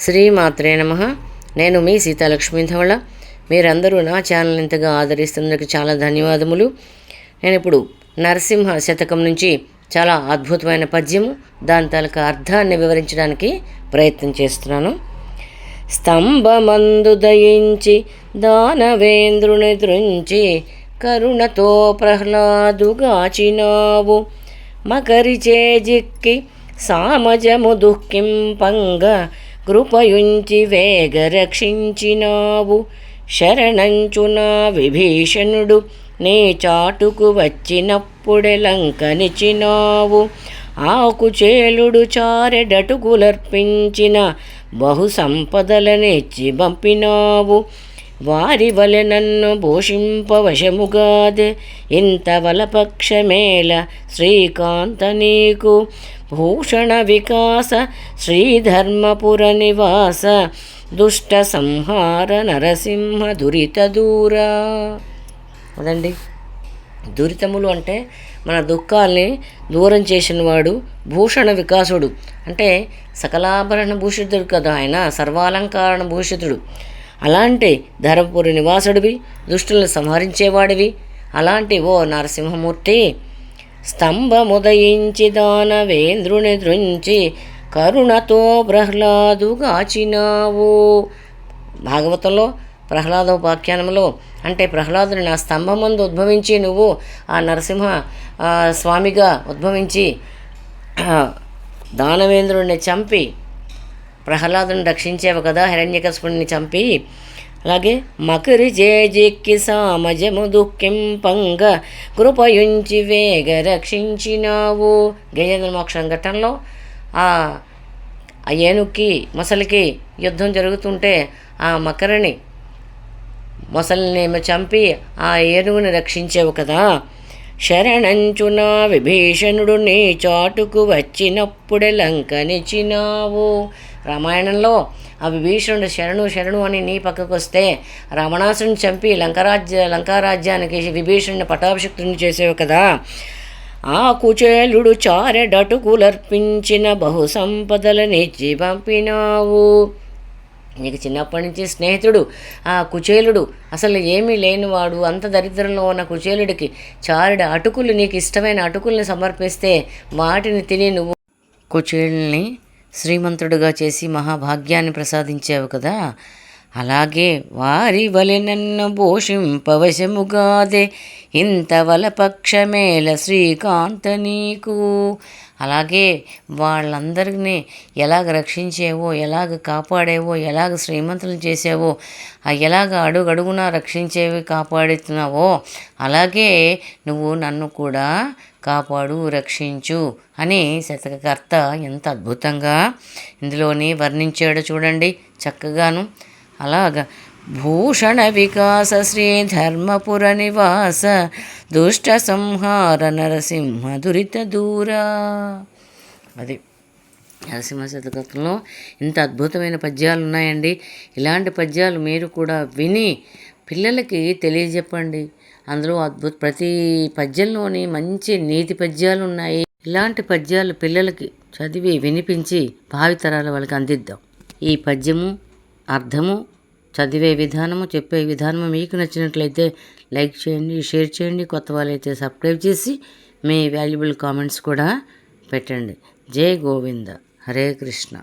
శ్రీమాత్రే నమ. నేను మీ సీతాలక్ష్మి ధవళ. మీరందరూ నా ఛానల్ ఇంతగా ఆదరిస్తున్నందుకు చాలా ధన్యవాదములు. నేను ఇప్పుడు నరసింహ శతకం నుంచి చాలా అద్భుతమైన పద్యము దాని తాలూకా అర్థాన్ని వివరించడానికి ప్రయత్నం చేస్తున్నాను. స్తంభమందు దయించి దానవేంద్రుని దృంచి కరుణతో ప్రహ్లాదుగాచినావు. మకరి చేజిక్కి సామజము దుఃఖింపంగా కృపయుంచి వేగ రక్షించినావు శరణంచునా విభీషణుడు నీ చాటుకు వచ్చినప్పుడెలంకనిచినావు ఆకుచేలుడు చారెడటుకులర్పించిన బహు సంపదలనిచ్చి పంపినావు వారి వలె నన్ను భూషింపవశముగాదే ఇంత వలపక్షమేల శ్రీకాంత నీకు భూషణ వికాస శ్రీధర్మపుర నివాస దుష్ట సంహార నరసింహ దురిత దూరా. అదండి. దురితములు అంటే మన దుఃఖాల్ని దూరం చేసినవాడు భూషణ వికాసుడు. అంటే సకలాభరణ భూషితుడు కదా ఆయన సర్వాలంకారణ భూషితుడు. అలాంటి ధర్మపురి నివాసుడివి దుష్టులను సంహరించేవాడివి. అలాంటి ఓ నరసింహమూర్తి స్తంభముదయించి దానవేంద్రుని దృంచి కరుణతో ప్రహ్లాదుగాచినావు. భాగవతంలో ప్రహ్లాదోపాఖ్యానంలో అంటే ప్రహ్లాదుని నా స్తంభమందు ఉద్భవించి నువ్వు ఆ నరసింహ స్వామిగా ఉద్భవించి దానవేంద్రుడిని చంపి ప్రహ్లాదుని రక్షించేవి కదా హిరణ్యకశపుడిని చంపి. అలాగే మకరి జేజిక్కి సామజము దుఃఖింపంగ కృపయుంచి వేగ రక్షించినావు. గజేంద్ర మోక్ష ఘట్టంలో ఆ ఆ ఏనుక్కి మొసలికి యుద్ధం జరుగుతుంటే ఆ మకరిని మొసలిని చంపి ఆ ఏనుగుని రక్షించేవు కదా. శరణంచున విభీషణుడు నీ చాటుకు వచ్చినప్పుడే లంకనిచ్చినావు. రామాయణంలో ఆ విభీషణుడు శరణు శరణు అని నీ పక్కకు వస్తే రావణాసుని చంపి లంకరాజ్య లంకారాజ్యానికి విభీషణుని పటాభిషక్తుని చేసేవు కదా. ఆ కుచేలుడు చారెడటుకులర్పించిన బహు సంపదలనిచ్చి పంపినావు. నీకు చిన్నప్పటి నుంచి స్నేహితుడు ఆ కుచేలుడు అసలు ఏమీ లేనివాడు. అంత దరిద్రంలో ఉన్న కుచేలుడికి చారుడు అటుకులు నీకు ఇష్టమైన అటుకుల్ని సమర్పిస్తే వాటిని తిని నువ్వు కుచేలుని శ్రీమంతుడుగా చేసి మహాభాగ్యాన్ని ప్రసాదించావు కదా. అలాగే వారి వలె నన్ను భూషింపవశముగాదే ఇంత వలపక్షమేల శ్రీకాంత నీకు. అలాగే వాళ్ళందరినీ ఎలాగ రక్షించేవో ఎలాగ కాపాడేవో ఎలాగ శ్రీమంతులు చేసావో ఎలాగ అడుగడుగునా రక్షించేవి కాపాడుతున్నావో అలాగే నువ్వు నన్ను కూడా కాపాడు రక్షించు అని శతకకర్త ఎంత అద్భుతంగా ఇందులోని వర్ణించాడో చూడండి. చక్కగాను అలాగ భూషణ వికాస శ్రీ ధర్మపుర నివాస దుష్ట సంహార నరసింహ దురిత దూరా. అది నరసింహ శతకంలో ఇంత అద్భుతమైన పద్యాలు ఉన్నాయండి. ఇలాంటి పద్యాలు మీరు కూడా విని పిల్లలకి తెలియజెప్పండి. అందులో అద్భుత ప్రతి పద్యంలోని మంచి నీతి పద్యాలు ఉన్నాయి. ఇలాంటి పద్యాలు పిల్లలకి చదివి వినిపించి భావితరాల వాళ్ళకి అందిద్దాం. ఈ పద్యము అర్థము చదివే విధానము చెప్పే విధానము మీకు నచ్చినట్లయితే లైక్ చేయండి షేర్ చేయండి కొత్త వాళ్ళైతే సబ్స్క్రైబ్ చేసి మీ వాల్యుబుల్ కామెంట్స్ కూడా పెట్టండి. జై గోవింద. హరే కృష్ణ.